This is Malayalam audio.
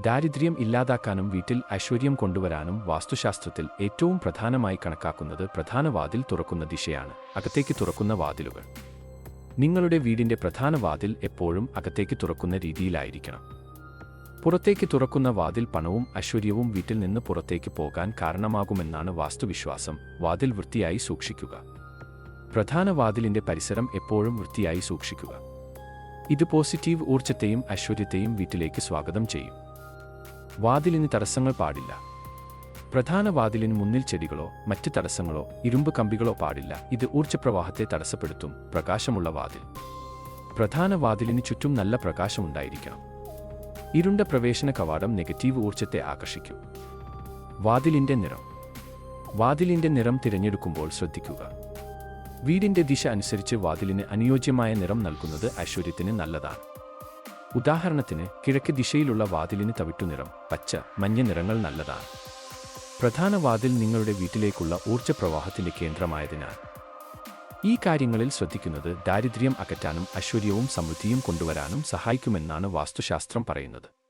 ദാരിദ്ര്യം ഇല്ലാതാക്കാനും വീട്ടിൽ ഐശ്വര്യം കൊണ്ടുവരാനും വാസ്തുശാസ്ത്രത്തിൽ ഏറ്റവും പ്രധാനമായി കണക്കാക്കുന്നത് പ്രധാന വാതിൽ തുറക്കുന്ന ദിശയാണ് അകത്തേക്ക് തുറക്കുന്ന വാതിലുകൾ. നിങ്ങളുടെ വീടിന്റെ പ്രധാന വാതിൽ എപ്പോഴും അകത്തേക്ക് തുറക്കുന്ന രീതിയിലായിരിക്കണം. പുറത്തേക്ക് തുറക്കുന്ന വാതിൽ പണവും ഐശ്വര്യവും വീട്ടിൽ നിന്ന് പുറത്തേക്ക് പോകാൻ കാരണമാകുമെന്നാണ് വാസ്തുവിശ്വാസം വാതിൽ വൃത്തിയായി സൂക്ഷിക്കുക. പ്രധാന വാതിലിന്റെ പരിസരം എപ്പോഴും വൃത്തിയായി സൂക്ഷിക്കുക. ഇത് പോസിറ്റീവ് ഊർജത്തെയും ഐശ്വര്യത്തെയും വീട്ടിലേക്ക് സ്വാഗതം ചെയ്യും. വാതിലിന് തടസ്സങ്ങൾ പാടില്ല. പ്രധാന വാതിലിന് മുന്നിൽ ചെടികളോ മറ്റ് തടസ്സങ്ങളോ ഇരുമ്പ് കമ്പികളോ പാടില്ല. ഇത് ഊർജപ്രവാഹത്തെ തടസ്സപ്പെടുത്തും. പ്രകാശമുള്ള വാതിൽ. പ്രധാന വാതിലിന് ചുറ്റും നല്ല പ്രകാശമുണ്ടായിരിക്കണം. ഇരുണ്ട പ്രവേശന കവാടം നെഗറ്റീവ് ഊർജത്തെ ആകർഷിക്കും. വാതിലിന്റെ നിറം. വാതിലിന്റെ നിറം തിരഞ്ഞെടുക്കുമ്പോൾ ശ്രദ്ധിക്കുക. വീടിന്റെ ദിശ അനുസരിച്ച് വാതിലിന് അനുയോജ്യമായ നിറം നൽകുന്നത് ഐശ്വര്യത്തിന് നല്ലതാണ്. ഉദാഹരണത്തിന് കിഴക്ക് ദിശയിലുള്ള വാതിലിന് തവിട്ടുനിറം പച്ച മഞ്ഞ നിറങ്ങൾ നല്ലതാണ്. പ്രധാന വാതിൽ നിങ്ങളുടെ വീട്ടിലേക്കുള്ള ഊർജ ഊർജപ്രവാഹത്തിന്റെ കേന്ദ്രമായതിനാൽ. ഈ കാര്യങ്ങളിൽ ശ്രദ്ധിക്കുന്നത് ദാരിദ്ര്യം അകറ്റാനും ഐശ്വര്യവും സമൃദ്ധിയും കൊണ്ടുവരാനും സഹായിക്കുമെന്നാണ് വാസ്തുശാസ്ത്രം പറയുന്നത്.